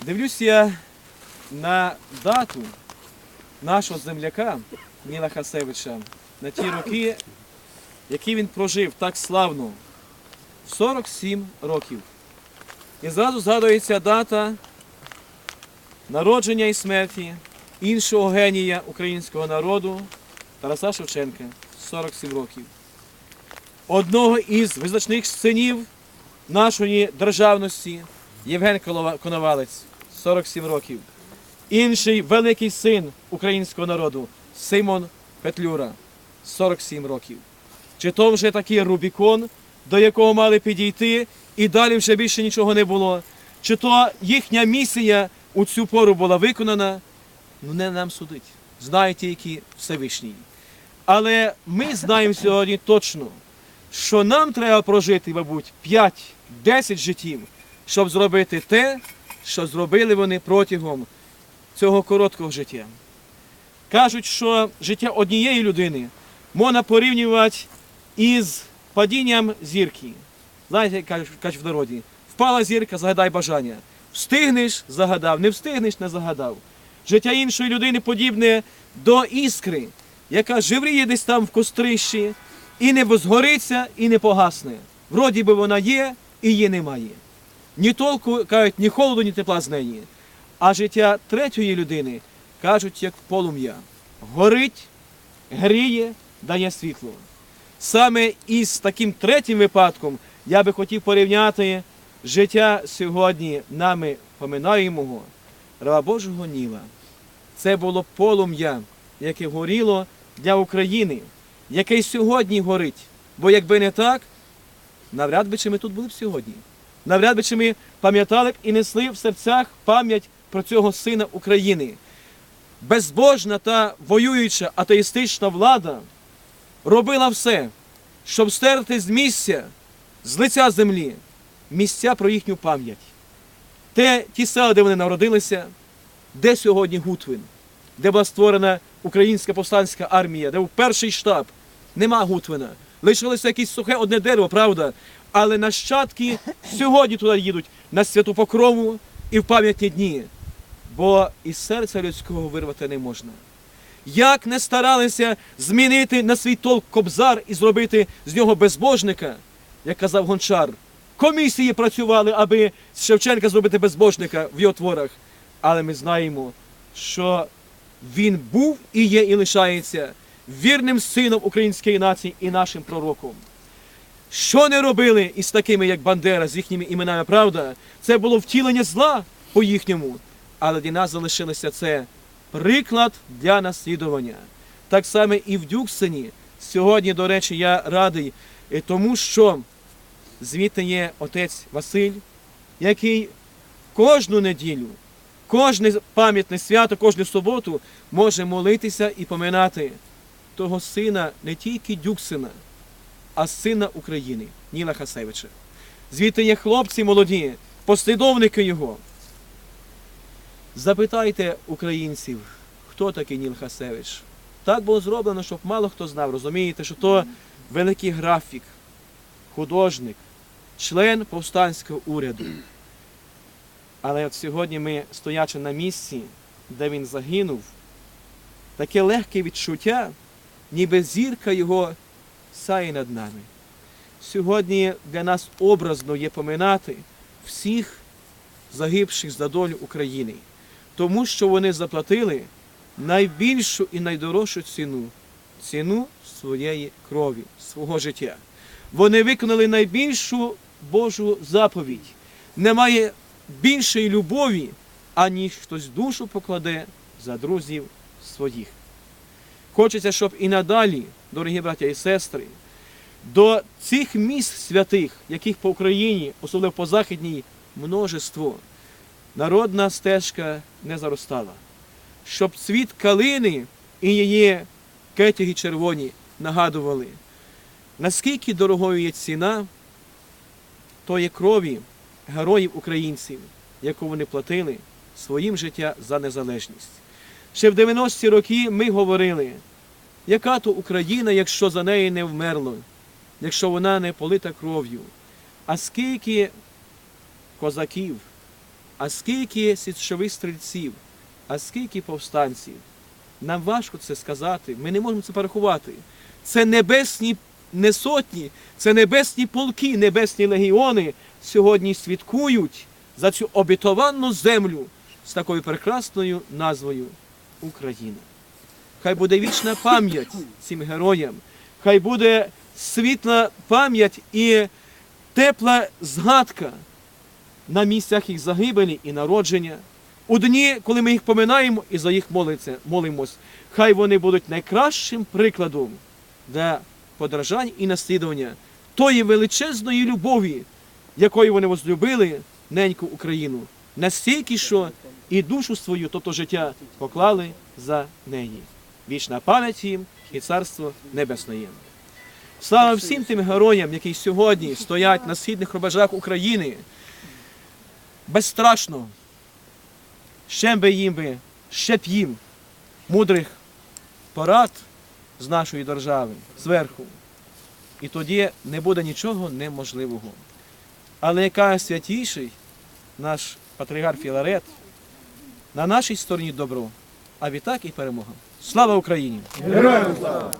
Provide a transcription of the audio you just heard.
Дивлюсь я на дату нашого земляка Ніла Хасевича на ті роки, які він прожив так славно 47 років. І зразу згадується дата народження і смерті іншого генія українського народу Тараса Шевченка 47 років. Одного із визначних синів нашої державності Євген Коновалець 47 років. Інший великий син українського народу Симон Петлюра 47 років. Чи то вже такий Рубікон, до якого мали підійти, і далі вже більше нічого не було. Чи то їхня місія у цю пору була виконана, ну не нам судить. Знає тільки Всевишній. Але ми знаємо сьогодні точно, що нам треба прожити, мабуть, 5-10 життів, щоб зробити те, що зробили вони протягом цього короткого життя. Кажуть, що життя однієї людини можна порівнювати із падінням зірки. Знаєте, кажуть в народі, впала зірка, загадай бажання. Встигнеш загадав, не встигнеш, не загадав. Життя іншої людини подібне до іскри, яка живріє десь там в кострищі, і не згориться, і не погасне. Вроді би вона є, і її немає. Ні толку, кажуть, ні холоду, ні тепла з неї. А життя третьої людини, кажуть, як полум'я. Горить, гріє, дає світло. Саме із таким третім випадком я би хотів порівняти життя сьогодні нами поминаємого раба Божого Ніла. Це було полум'я, яке горіло для України, яке й сьогодні горить. Бо якби не так, навряд би чи ми тут були б сьогодні. Навряд би чи ми пам'ятали б і несли в серцях пам'ять про цього сина України. Безбожна та воююча атеїстична влада робила все, щоб стерти з місця, з лиця землі, місця про їхню пам'ять. Те, ті села, де вони народилися, де сьогодні Гутвин, де була створена українська повстанська армія, де був перший штаб, нема Гутвина. Лишилося якесь сухе одне дерево, правда. Але нащадки сьогодні туди їдуть на святу покрову і в пам'ятні дні. Бо із серця людського вирвати не можна. Як не старалися змінити на свій толк кобзар і зробити з нього безбожника, як казав гончар, комісії працювали, аби з Шевченка зробити безбожника в його творах. Але ми знаємо, що він був і є, і лишається вірним сином української нації і нашим пророком. Що не робили із такими, як Бандера, з їхніми іменами, правда? Це було втілення зла по їхньому. Але для нас залишилося це приклад для наслідування. Так само і в Дюксені. Сьогодні, до речі, я радий, е, тому що звідти є отець Василь, який кожну неділю, кожне пам'ятне свято, кожну суботу може молитися і поминати того сина не тільки Дюксена, а сина України Ніла Хасевича. Звідти є хлопці молоді, послідовники його. Запитайте українців, хто такий Ніл Хасевич. Так було зроблено, щоб мало хто знав. Розумієте, що то великий графік, художник, член повстанського уряду. Але от сьогодні ми, стоячи на місці, де він загинув, таке легке відчуття, ніби зірка його сяє над нами. Сьогодні для нас образно є поминати всіх загибших за долю України, тому що вони заплатили найбільшу і найдорожчу ціну ціну своєї крові, свого життя. Вони виконали найбільшу Божу заповідь. Немає більшої любові, аніж хтось душу покладе за друзів своїх. Хочеться, щоб і надалі, дорогі браття і сестри, до цих міст святих, яких по Україні, особливо по Західній, множество, народна стежка не заростала. Щоб цвіт калини і її кетяги червоні нагадували, наскільки дорогою є ціна тої крові героїв українців, яку вони платили своїм життя за незалежність. Ще в 90-ті роки ми говорили, яка то Україна, якщо за неї не вмерло, якщо вона не полита кров'ю. А скільки козаків, а скільки січових стрільців, а скільки повстанців. Нам важко це сказати, ми не можемо це порахувати. Це небесні не сотні, це небесні полки, небесні легіони сьогодні свідкують за цю обітовану землю з такою прекрасною назвою Україна. Хай буде вічна пам'ять цим героям, хай буде світла пам'ять і тепла згадка на місцях їх загибелі і народження. У дні, коли ми їх поминаємо і за їх молимось, хай вони будуть найкращим прикладом для подражань і наслідування тої величезної любові, якою вони возлюбили неньку Україну, настільки, що і душу свою, тобто життя, поклали за неї. Вічна пам'ять їм і царство небесне. їм. Слава всім тим героям, які сьогодні стоять на східних рубежах України. Безстрашно. Ще би їм би, ще б їм мудрих порад з нашої держави, зверху. І тоді не буде нічого неможливого. Але яка святіший наш патріарх Філарет, на нашій стороні добро, а відтак і перемога. Слава Україні! Героям слава!